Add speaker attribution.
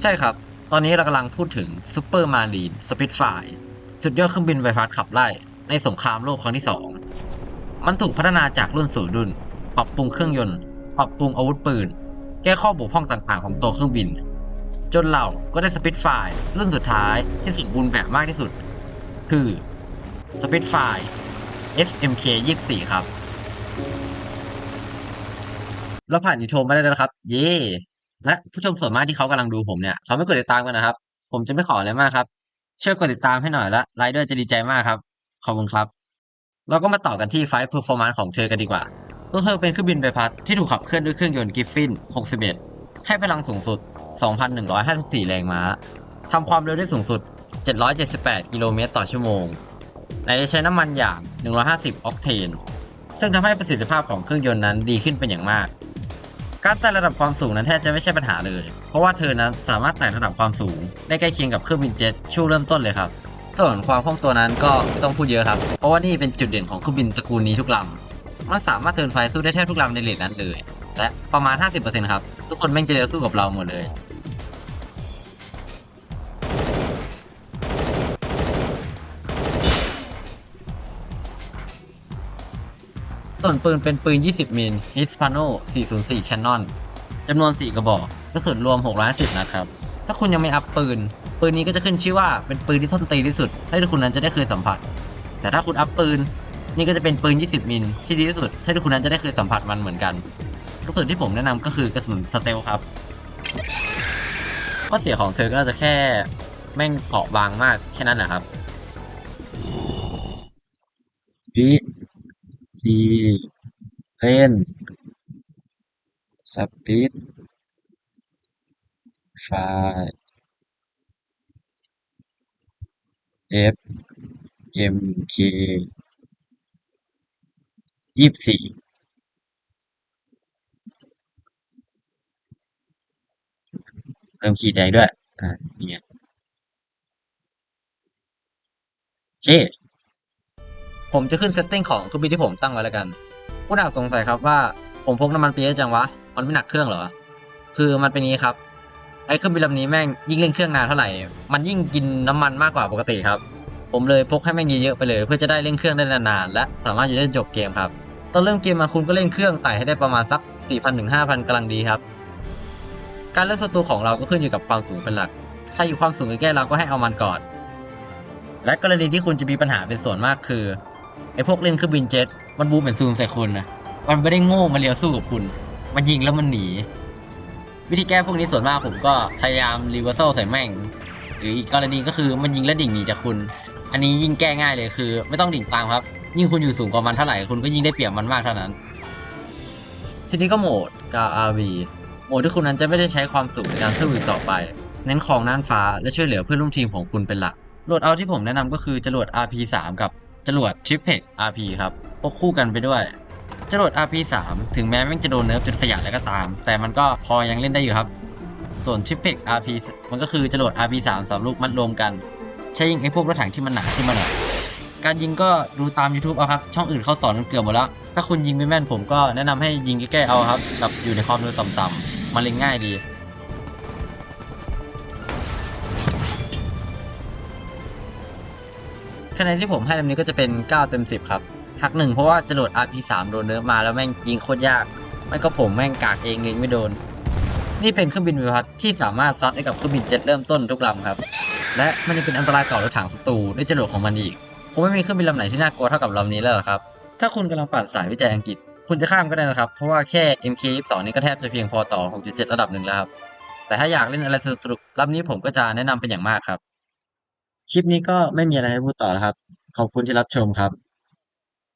Speaker 1: ใช่ครับ ตอนนี้เรากำลังพูดถึงซูเปอร์มารีนสปิดไฟสุดยอดเครื่องบินใบพัดขับไล่ ในสงครามโลกครั้งที่สองมันถูกพัฒนาจากรุ่นสู่รุ่น ปรับปรุงเครื่องยนต์ ปรับปรุงอาวุธปืน แก้ข้อบกพร่องต่างๆ ของตัวเครื่องบิน จนเราก็ได้สปิดไฟรุ่นสุดท้ายที่สมบูรณ์แบบมากที่สุด คือสปิดไฟ SMK 24 ครับเราผ่านอินโทรมาได้แล้วครับ เย่ และผู้ชมส่วนมากที่เขากำลังดูผมเนี่ยเขาไม่กดติดตามกันนะครับ ผมจะไม่ขออะไรมากครับช่วยกดติดตามให้หน่อยละไลเดอร์จะดีใจมากครับ ขอบคุณครับ เราก็มาต่อกันที่ไฟเพอร์ฟอร์มานซ์ของเธอกันดีกว่าตัวเธอเป็นเครื่องบินใบพัดที่ถูกขับเคลื่อนด้วยเครื่องยนต์กิฟฟิน 61 ให้พลังสูงสุด 2,154 แรงม้าทำความเร็วได้สูงสุด 778 กิโลเมตรต่อชั่วโมงและจะใช้น้ำมันอย่าง 150 ออกเทน ซึ่งทำให้ประสิทธิภาพของเครื่องยนต์นั้นดีขึ้นเป็นอย่างมาก การไต่ระดับความสูงนั้นแทบจะไม่ใช่ปัญหาเลย เพราะว่าเธอนั้นสามารถไต่ระดับความสูง ได้ใกล้เคียงกับเครื่องบินเจ็ตช่วงเริ่มต้นเลยครับส่วนความคล่องตัวนั้นก็ไม่ต้องพูดเยอะครับ เพราะว่านี่เป็นจุดเด่นของเครื่องบินตระกูลนี้ทุกลำ มันสามารถเทินไฟสู้ได้แทบทุกลำในเลทนั้นเลย และประมาณ 50%ครับ ทุกคนแม่งจะเร็วสู้กับเราหมดเลย ส่วนปืนเป็นปืน 20 มิล Hispano 404 Canon จำนวน 4 กระบอกกระสุนรวม610นัดครับ ถ้าคุณยังไม่อัพปืน ปืนนี้ก็จะขึ้นชื่อว่าเป็นปืนที่ทนตีที่สุด ให้ทุกคนนั้นจะได้เคยสัมผัส แต่ถ้าคุณอัพปืน นี่ก็จะเป็นปืน 20 มิลที่ดีที่สุด ให้ทุกคนนั้นจะได้เคยสัมผัสมันเหมือนกัน กระสุนที่ผมแนะนำก็คือกระสุนสเตลครับข้อเสียของเธอก็จะแค่แม่งเกาะบางมากแค่นั้นแหละครับ วิธีเล่นสปีดไฟ F M K ยี่สิบสี่เพิ่มขีดแดงด้วย อ่าเนี่ยโอเค ผมจะขึ้นเซตติ้งของเครื่องบินที่ผมตั้งไว้แล้วกัน ผู้อาจสงสัยครับว่าผมพกน้ำมันไปเยอะจังวะ มันไม่หนักเครื่องเหรอ คือมันเป็นงนี้ครับ ไอ้เครื่องบินลำนี้แม่งยิ่งเล่นเครื่องนานเท่าไหร่ มันยิ่งกินน้ำมันมากกว่าปกติครับ ผมเลยพกให้แม่งเยอะๆไปเลย เพื่อจะได้เล่นเครื่องได้นานๆ และสามารถอยู่ได้จนจบเกมครับ ตอนเริ่มเกมมาคุณก็เล่นเครื่องไต่ให้ได้ประมาณสัก 4,000ถึง5,000กำลังดีครับ การเลือกศัตรูของเราก็ขึ้นอยู่กับความสูงเป็นหลัก ใครอยู่ความสูงใกล้ๆเราก็ให้เอามันก่อน และกรณีที่คุณจะมีปัญหาเป็นส่วนมากคือ ไอ้พวกเล่นเครื่องบินเจ็ตมันบูมเป็นซูมใส่คุณนะมันไม่ได้โง่มาเลียวสู้กับคุณ มันยิงแล้วมันหนี วิธีแก้พวกนี้ส่วนมากผมก็พยายามรีเวอร์ซใส่แม่ง หรืออีกกรณีก็คือมันยิงแล้วดิ่งหนีจากคุณ อันนี้ยิ่งแก้ง่ายเลยคือ ไม่ต้องดิ่งตามครับ ยิ่งคุณอยู่สูงกว่ามันเท่าไหร่คุณก็ยิ่งได้เปรียบมันมากเท่านั้น ทีนี้ก็โหมดกา RV โหมดที่คุณนั้นจะไม่ได้ใช้ความสูงในการสู้อีกต่อไป เน้นของน่านฟ้าและช่วยเหลือเพื่อนร่วมทีมของคุณเป็นหลักโหลดเอาที่ผมแนะนำก็คือจรวด RP3 กับ จรวด t r i p e x RP ครับพกคู่กันไปด้วยจรวด RP3 ถึงแม้แม่งจะโดนเนิร์ฟจนขยะแล้วก็ตาม แต่มันก็พอยังเล่นได้อยู่ครับ ส่วน t r i p e x RP มันก็คือจรวด RP3 สามลูกมัดรวมกัน ใช้ยิงไอ้พวกรถถังที่มันหนาขึ้นมาหน่อยการยิงก็ดูตาม YouTube เอาครับ ช่องอื่นเขาสอนกันเกือบหมดแล้ว ถ้าคุณยิงไม่แม่นผมก็แนะนำให้ยิงใกล้ๆเอาครับแบบอยู่ในความเร็วต่ำๆมันเล็งง่ายดี คะแนนที่ผมให้ลำนี้ก็จะเป็น 9 เต็ม 10 ครับหักหนึ่งเพราะว่าจรวด RP3 โดนเนิร์ฟมาแล้วแม่งยิงโคตรยากไม่ก็ผมแม่งกากเองยิงไม่โดน นี่เป็นเครื่องบินวิพัฒน์ที่สามารถซัดให้กับเครื่องบินเจ็ตเริ่มต้นทุกลำครับ และมันยังเป็นอันตรายต่อรถถังศัตรูด้วยจรวดของมันอีกคงไม่มีเครื่องบินลำไหนที่น่ากลัวเท่ากับลำนี้แล้วครับ ถ้าคุณกำลังปั่นสายวิจัยอังกฤษ คุณจะข้ามก็ได้นะครับ เพราะว่าแค่ MK22 นี่ก็แทบจะเพียงพอต่อ 6.7 ระดับหนึ่งแล้วครับ แต่ถ้าอยากเล่นอะไรสนุกลำนี้ผมก็จะแนะนำเป็นอย่างมากครับ คลิปนี้ก็ไม่มีอะไรให้พูดต่อแล้วครับ ขอบคุณที่รับชมครับ